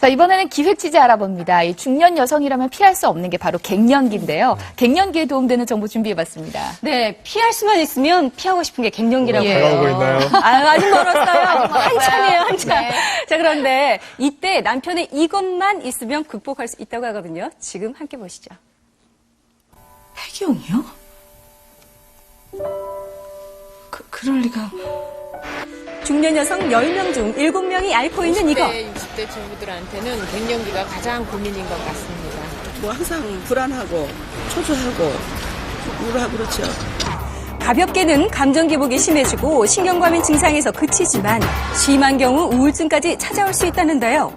자, 이번에는 기획 취재 알아봅니다. 이 중년 여성이라면 피할 수 없는 게 바로 갱년기인데요. 갱년기에 도움되는 정보 준비해봤습니다. 네, 피할 수만 있으면 피하고 싶은 게 갱년기라고 예. 해요. 다가오고 있나요? 아, 아직 멀었어요. 한참이에요, 한참. 네. 자, 그런데 이때 남편의 이것만 있으면 극복할 수 있다고 하거든요. 지금 함께 보시죠. 해경이요? 그, 그럴 리가. 중년 여성 10명 중 7명이 앓고 있는 이거. 50대, 60대 주부들한테는 갱년기가 가장 고민인 것 같습니다. 뭐 항상 불안하고 초조하고 우울하고 그렇죠. 가볍게는 감정 기복이 심해지고 신경과민 증상에서 그치지만 심한 경우 우울증까지 찾아올 수 있다는데요.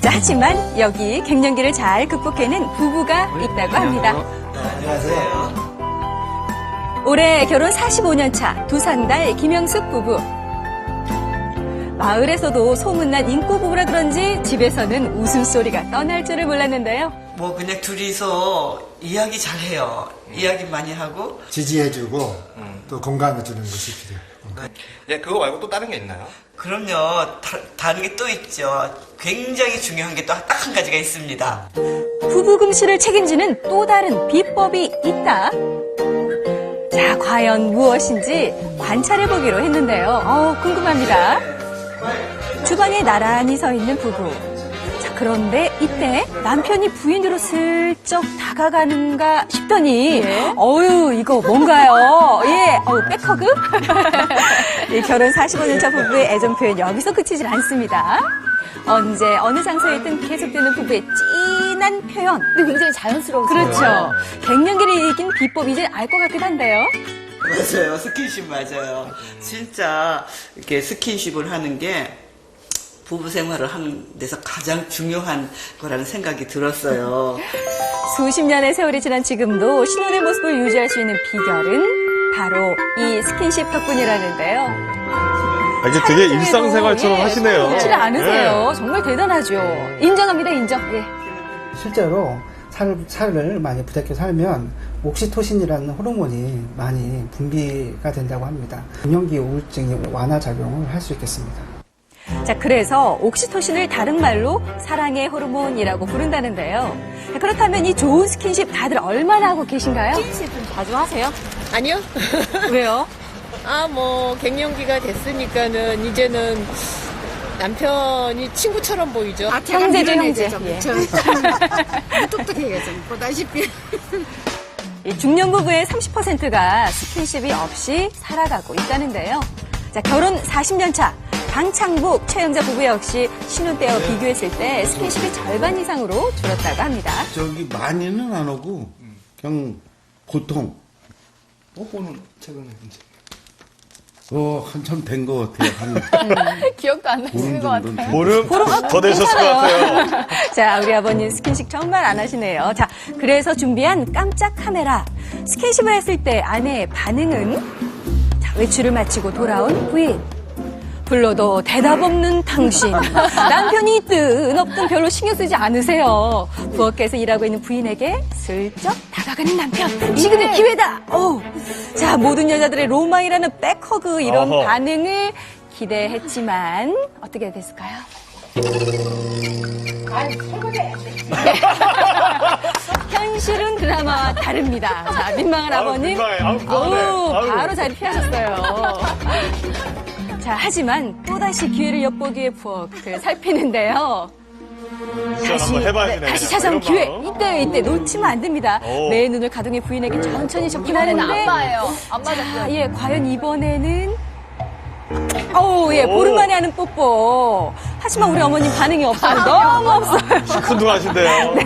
자, 하지만 여기 갱년기를 잘 극복해낸 부부가 있다고 합니다. 올해 결혼 45년 차 두산달 김영숙 부부. 마을에서도 소문난 인꼬 부부라 그런지 집에서는 웃음소리가 떠날 줄을 몰랐는데요. 뭐 그냥 둘이서 이야기 잘해요. 이야기 많이 하고 지지해주고 또 공감해주는 것이 필요해요. 예, 그거 말고 또 다른 게 있나요? 그럼요. 다, 다른 게 또 있죠. 굉장히 중요한 게 또 딱 한 가지가 있습니다. 부부 금실을 책임지는 또 다른 비법이 있다. 자, 과연 무엇인지 관찰해 보기로 했는데요. 어, 궁금합니다. 주방에 나란히 서 있는 부부. 자, 그런데 이때 남편이 부인으로 슬쩍 다가가는가 싶더니, 어유 이거 뭔가요? 예, 어우, 백허그? 이 결혼 45년 차 부부의 애정 표현 여기서 그치질 않습니다. 언제, 어느 장소에든 계속되는 부부의 진한 표현. 근데 굉장히 자연스러우세요. 그렇죠. 갱년기를 이긴 비법 이제 알 것 같기도 한데요. 맞아요. 스킨십 맞아요. 진짜 이렇게 스킨십을 하는 게 부부 생활을 하는 데서 가장 중요한 거라는 생각이 들었어요. 수십 년의 세월이 지난 지금도 신혼의 모습을 유지할 수 있는 비결은 바로 이 스킨십 덕분이라는데요. 아, 이게 되게 일상생활처럼 예, 하시네요. 그렇지 않으세요. 정말 대단하죠. 인정합니다, 인정. 예. 실제로 살, 살을 많이 부대껴 살면 옥시토신이라는 호르몬이 많이 분비가 된다고 합니다. 갱년기 우울증이 완화 작용을 할 수 있겠습니다. 자, 그래서 옥시토신을 다른 말로 사랑의 호르몬이라고 부른다는데요. 그렇다면 이 좋은 스킨십 다들 얼마나 하고 계신가요? 자주 하세요? 아니요? 왜요? 아, 뭐, 갱년기가 됐으니까는 이제는 남편이 친구처럼 보이죠. 아, 형제죠, 형제. 예. 똑똑해요, 좀 보다시피. 이 중년 부부의 30%가 스킨십이 없이 살아가고 있다는데요. 자, 결혼 40년 차 강창복 최영자 부부 역시 신혼 때와 비교했을 때 스킨십이 절반 이상으로 줄었다고 합니다. 저기 많이는 안 오고 그냥 보통 뽀뽀는 최근에 이제. 어 한참 된 것 같아요. 한 기억도 안 나시는 보름 것 정도는 같아요. 보름 더 되셨을 것 같아요. 자, 우리 아버님 스킨십 정말 안 하시네요. 자, 그래서 준비한 깜짝 카메라. 스킨십을 했을 때 아내의 반응은? 자, 외출을 마치고 돌아온 부인. 불러도 대답 없는 당신. 남편이 있든 없든 별로 신경 쓰지 않으세요. 부엌에서 일하고 있는 부인에게 슬쩍 다가가는 남편. 지금의 기회다! 어 자, 모든 여자들의 로망이라는 백허그 이런 어허. 반응을 기대했지만 어떻게 됐을까요? 현실은 드라마와 다릅니다. 자, 민망한 아우, 아버님. 민망해. 아우. 어우, 아우. 바로 자리 피하셨어요. 자, 하지만 또다시 기회를 엿보기에 부엌을 살피는데요. 해봐야 네. 다시 찾아온 기회. 이때, 이때 놓치면 안 됩니다. 오. 내 눈을 가동해 부인에게 천천히 이번에는 접근하는데. 안 봐요. 안 자, 맞았어요. 예, 과연 이번에는 어우, 예, 오. 보름 만에 하는 뽀뽀. 하지만 우리 어머님 반응이 없어요. 너무 없어요. 시큰둥하신데요. 네.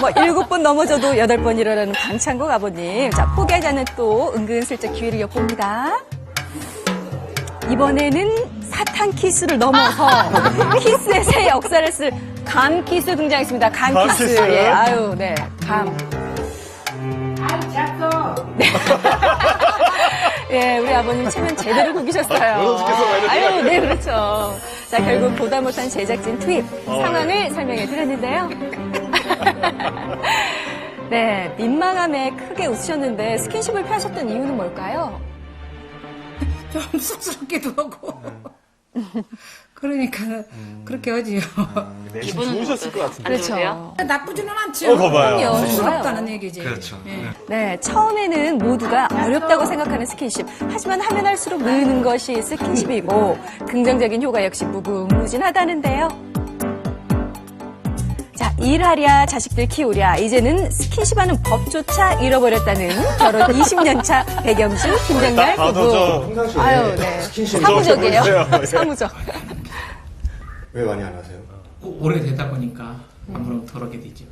뭐 일곱 번 넘어져도 여덟 번 일어나는 방창국 아버님. 자, 포기하지 않는 또 은근슬쩍 기회를 엿봅니다. 이번에는 사탕 키스를 넘어서 키스의 새 역사를 쓸 감 키스 등장했습니다. 감 감 키스. 키스요? 예, 아유, 네, 감. 네. 예, 우리 아버님 체면 제대로 구기셨어요. 이러지? 아유, 네, 그렇죠. 자, 결국 보다 못한 제작진 투입 어, 상황을 설명해 드렸는데요. 네, 민망함에 크게 웃으셨는데 스킨십을 피하셨던 이유는 뭘까요? 좀 쑥스럽기도 하고. 그러니까 그렇게 하지요. 기분은 좋으셨을 것 같은데. 그렇죠. 나쁘지는 않죠. 어, 봐봐요. 그럼요. 부럽다는 얘기지. 그렇죠. 예. 네, 처음에는 모두가 어렵다고 생각하는 스킨십. 하지만 하면 할수록 느는 것이 스킨십이고 긍정적인 효과 역시 무궁무진하다는데요. 자, 일하랴, 자식들 키우랴. 이제는 스킨십하는 법조차 잃어버렸다는 결혼 20년 차 백영수, 김정열 부부. 평상시에 아유, 네. 스킨십 사무적이에요. 좀 해보세요. 사무적. 왜 많이 안 하세요? 오래되다 보니까 그렇게 되죠.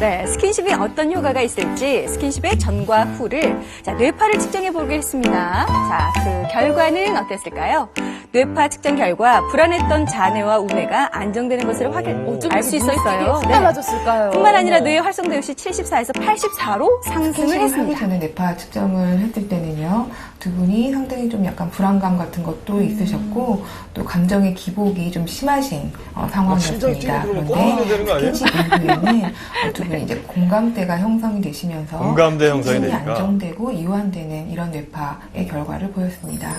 네, 스킨십이 어떤 효과가 있을지 스킨십의 전과 후를 자, 뇌파를 측정해 보겠습니다. 자, 그 결과는 어땠을까요? 뇌파 측정 결과 불안했던 자뇌와 우뇌가 안정되는 것을 확인 알수 있었어요. 네. 달라졌을까요? 뿐만 아니라 뇌의 활성도 역시 74에서 84로 상승을 하기 했습니다. 전에 뇌파 측정을 했을 때는요, 두 분이 상당히 좀 약간 불안감 같은 것도 있으셨고, 또 감정의 기복이 좀 심하신 어, 상황이었습니다. 그런데 스킨십 이후에는 어, 두 분이 이제 공감대가 형성이 되시면서 공감대 형성이 심신이 되니까. 안정되고 이완되는 이런 뇌파의 결과를 보였습니다.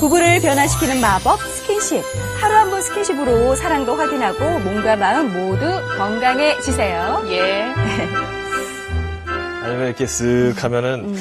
부부를 변화시키는 마법 스킨십. 하루 한 번 스킨십으로 사랑도 확인하고 몸과 마음 모두 건강해지세요. 예. 아니면 이렇게 쓱 하면은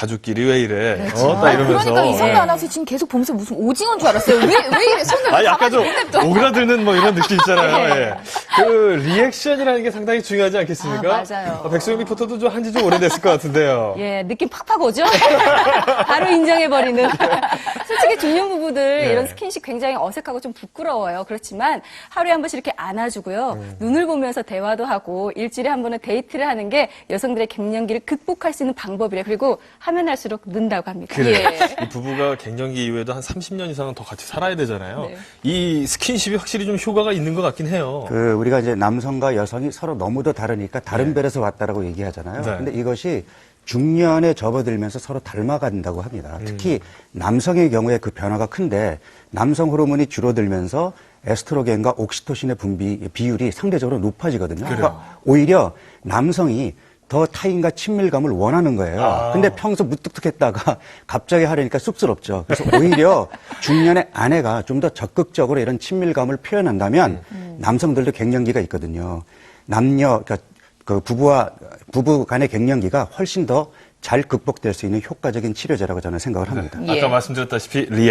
가족끼리 왜 이래? 어, 딱 아, 이러면서. 그러니까 이성도 아나운서 지금 계속 보면서 무슨 오징어인 줄 알았어요. 왜, 왜 이래? 손을 아, 약간 좀. 오그라드는 뭐 이런 느낌 있잖아요. 예. 그 리액션이라는 게 상당히 중요하지 않겠습니까? 아, 맞아요. 백소영 리포터도 좀 한지 좀 오래됐을 것 같은데요. 예, 느낌 팍팍 오죠? 바로 인정해버리는. 솔직히 중년 부부들 예. 이런 스킨십 굉장히 어색하고 좀 부끄러워요. 그렇지만 하루에 한 번씩 이렇게 안아주고요. 음. 눈을 보면서 대화도 하고 일주일에 한 번은 데이트를 하는 게 여성들의 갱년기를 극복할 수 있는 방법이래. 그리고 하면 할수록 는다고 합니다. 그래. 예. 이 부부가 갱년기 이후에도 한 30년 이상은 더 같이 살아야 되잖아요. 네. 이 스킨십이 확실히 좀 효과가 있는 것 같긴 해요. 그 우리가 이제 남성과 여성이 서로 너무도 다르니까 다른 네. 별에서 왔다라고 얘기하잖아요. 네. 근데 이것이 중년에 접어들면서 서로 닮아간다고 합니다. 음. 특히 남성의 경우에 그 변화가 큰데 남성 호르몬이 줄어들면서 에스트로겐과 옥시토신의 분비 비율이 상대적으로 높아지거든요. 그러니까 오히려 남성이 더 타인과 친밀감을 원하는 거예요. 아. 근데 평소 무뚝뚝했다가 갑자기 하려니까 쑥스럽죠. 그래서 오히려 중년의 아내가 좀 더 적극적으로 이런 친밀감을 표현한다면 남성들도 갱년기가 있거든요. 남녀, 그러니까 그 부부와 부부 간의 갱년기가 훨씬 더 잘 극복될 수 있는 효과적인 치료제라고 저는 생각을 합니다. 예. 아까 말씀드렸다시피 리액